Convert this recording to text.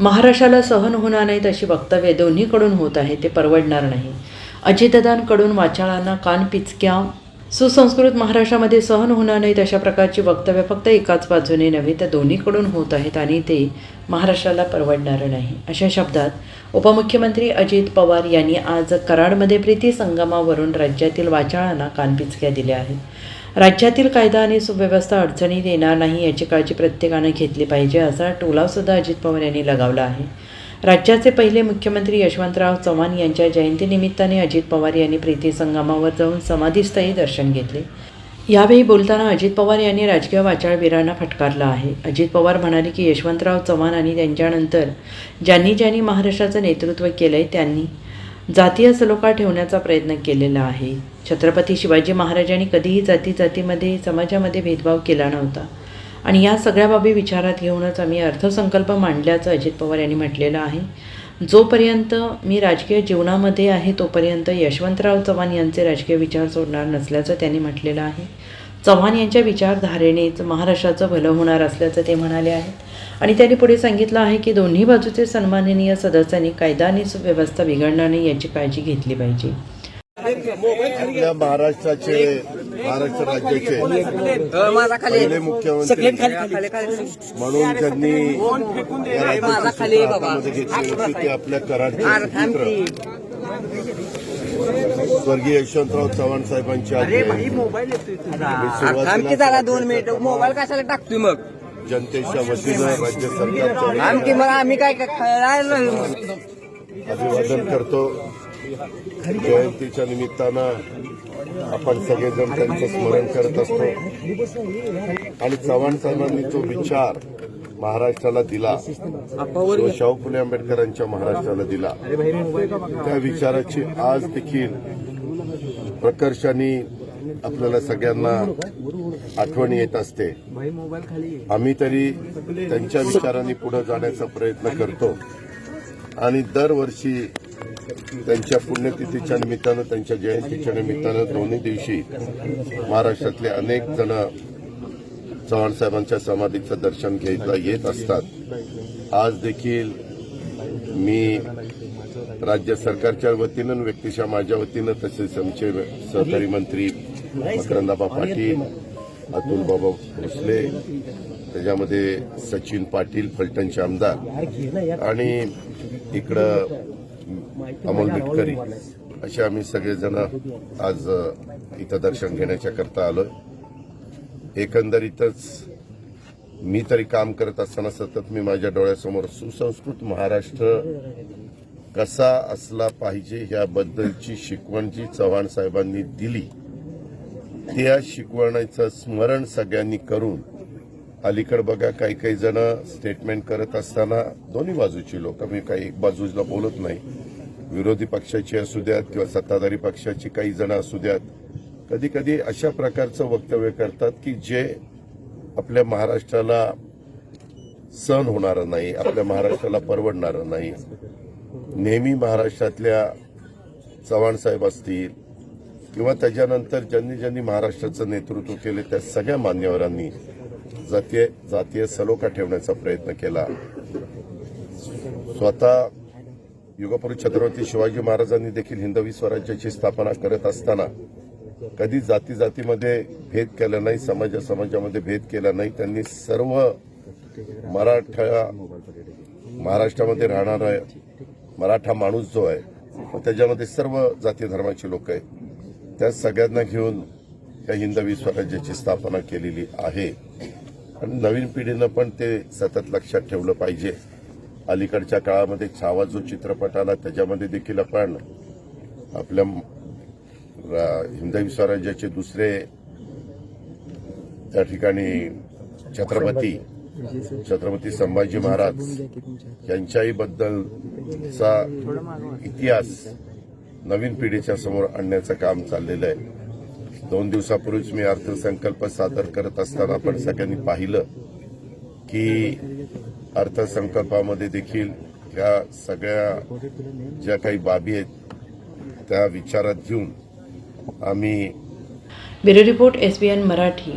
महाराष्ट्राला सहन होणार नाहीत अशी वक्तव्ये दोन्हीकडून होत आहे ते परवडणार नाही. अजितदादांकडून वाचाळांना कान पिचक्या सुसंस्कृत महाराष्ट्रामध्ये सहन होणार नाहीत अशा प्रकारची वक्तव्य फक्त एकाच बाजूने नव्हे तर दोन्हीकडून होत आहेत आणि ते महाराष्ट्राला परवडणारं नाही. अशा शब्दात उपमुख्यमंत्री अजित पवार यांनी आज कराडमध्ये प्रीती संगमावरून राज्यातील वाचाळांना कानपिचक्या दिल्या आहेत. राज्यातील कायदा आणि सुव्यवस्था अडचणीत येणार नाही याची काळजी प्रत्येकानं घेतली पाहिजे असा टोलावसुद्धा अजित पवार यांनी लगावला आहे. राज्याचे पहिले मुख्यमंत्री यशवंतराव चव्हाण यांच्या जयंतीनिमित्ताने अजित पवार यांनी प्रीती संगमावर जाऊन समाधीस्थळी दर्शन घेतले. यावेळी बोलताना अजित पवार यांनी राजकीय वाचाळवीरांना फटकारला आहे. अजित पवार म्हणाले की यशवंतराव चव्हाण आणि त्यांच्यानंतर ज्यांनी ज्यांनी महाराष्ट्राचं नेतृत्व केलं आहे त्यांनी जातीय सलोखा ठेवण्याचा प्रयत्न केलेला आहे. छत्रपती शिवाजी महाराजांनी कधीही जाती जातीमध्ये समाजामध्ये भेदभाव केला नव्हता. आणि या सगळ्या बाबी विचारात घेऊनच आम्ही अर्थसंकल्प मांडल्याचं अजित पवार यांनी म्हटलेलं आहे. जोपर्यंत मी राजकीय जीवनामध्ये आहे तोपर्यंत यशवंतराव चव्हाण यांचे राजकीय विचार सोडणार नसल्याचं त्यांनी म्हटलेलं आहे. चव्हाण यांच्या विचारधारेनेच महाराष्ट्राचं भलं होणार असल्याचं ते म्हणाले आहेत. आणि त्यांनी पुढे सांगितलं आहे की दोन्ही बाजूचे सन्माननीय सदस्यांनी कायदा आणि सुव्यवस्था बिघडणार नाही याची काळजी घेतली पाहिजे. आपल्या महाराष्ट्राचे महाराष्ट्र राज्याचे माझा खाली पहिले मुख्यमंत्री म्हणून त्यांनी हातामध्ये घेतली होती ते आपल्या कराडचे सुपुत्र स्वर्गीय यशवंतराव चव्हाण साहेबांची आज्ञा आहे. थांब की जरा दोन मिनिट. मोबाईल कशाला टाकतोय मग? जनतेच्या वतीनं राज्य सरकारच्या आम्ही काय काय खेळायला अभिवादन करतो. जयंतीच्या निमित्तानं आपण सगळेजण त्यांचं स्मरण करत असतो. आणि चव्हाण साहेबांनी जो विचार महाराष्ट्राला दिला तो शाहू फुले आंबेडकरांच्या महाराष्ट्राला दिला त्या विचाराची आज देखील प्रकर्षाने आपल्याला सगळ्यांना आठवण येत असते. आम्ही तरी त्यांच्या विचारांनी पुढे जाण्याचा प्रयत्न करतो. आणि दरवर्षी त्यांच्या पुण्यतिथीच्या निमित्तानं त्यांच्या जयंतीच्या निमित्तानं दोन्ही दिवशी महाराष्ट्रातले अनेक जण चव्हाणसाहेबांच्या समाधीचं दर्शन घ्यायला येत असतात. आज देखील मी राज्य सरकारच्या वतीनं व्यक्तीच्या माझ्या वतीनं तसेच आमचे सहकारी मंत्री मकरंदाबा पाटील अतुल बाबा भोसले त्याच्यामध्ये सचिन पाटील फलटणचे आमदार आणि इकडं अमोल मिटकरी असे आम्ही सगळेजण आज इथं दर्शन घेण्याच्या करता आलोय. एकंदरीतच मी तरी काम करत असताना सतत मी माझ्या डोळ्यासमोर सुसंस्कृत महाराष्ट्र कसा असला पाहिजे याबद्दलची शिकवण जी चव्हाण साहेबांनी दिली त्या शिकवणीचं स्मरण सगळ्यांनी करून अलीकडे बघा काही काही जण स्टेटमेंट करत असताना दोन्ही बाजूची लोक मी काही एक बाजूला बोलत नाही. विरोधी पक्षाची असू द्यात किंवा सत्ताधारी पक्षाची काही जण असू द्यात कधी कधी अशा प्रकारचं वक्तव्य करतात की जे आपल्या महाराष्ट्राला सण होणार नाही आपल्या महाराष्ट्राला परवडणार नाही. नेहमी महाराष्ट्रातल्या चव्हाण साहेब असतील किंवा त्याच्यानंतर ज्यांनी ज्यांनी महाराष्ट्राचं नेतृत्व केले त्या सगळ्या मान्यवरांनी जातीय जातीय सलोखा ठेवण्याचा प्रयत्न केला. स्वतः युगपुरुष छत्रपती शिवाजी महाराजांनी देखील हिंदवी स्वराज्याची स्थापना करत असताना कधी जाती जातीमध्ये भेद केला नाही समाजा समाजामध्ये भेद केला नाही. त्यांनी सर्व मराठा महाराष्ट्रामध्ये राहणारा मराठा माणूस जो आहे त्याच्यामध्ये सर्व जाती धर्माची लोक आहेत. त्या सगळ्यांना घेऊन या हिंदवी स्वराज्याची स्थापना केलेली आहे. आणि नवीन पिढीनं पण ते सतत लक्षात ठेवलं पाहिजे. अलीकडच्या काळामध्ये छावा जो चित्रपट आला त्याच्यामध्ये देखील आपण आपल्या हिंदवी स्वराज्याचे दुसरे त्या ठिकाणी छत्रपती छत्रपती संभाजी महाराज यांच्याही बद्दलचा इतिहास नवीन पिढीच्या समोर आणण्याचं काम चाललेलं आहे. दोन दिवसापूर्वीच मी अर्थसंकल्प सादर करत असताना आपण सगळ्यांनी पाहिलं की अर्थसंकल्पामध्ये देखील ह्या सगळ्या ज्या काही बाबी है विचार विचारात घेऊन आम्ही bureau report S B N Marathi.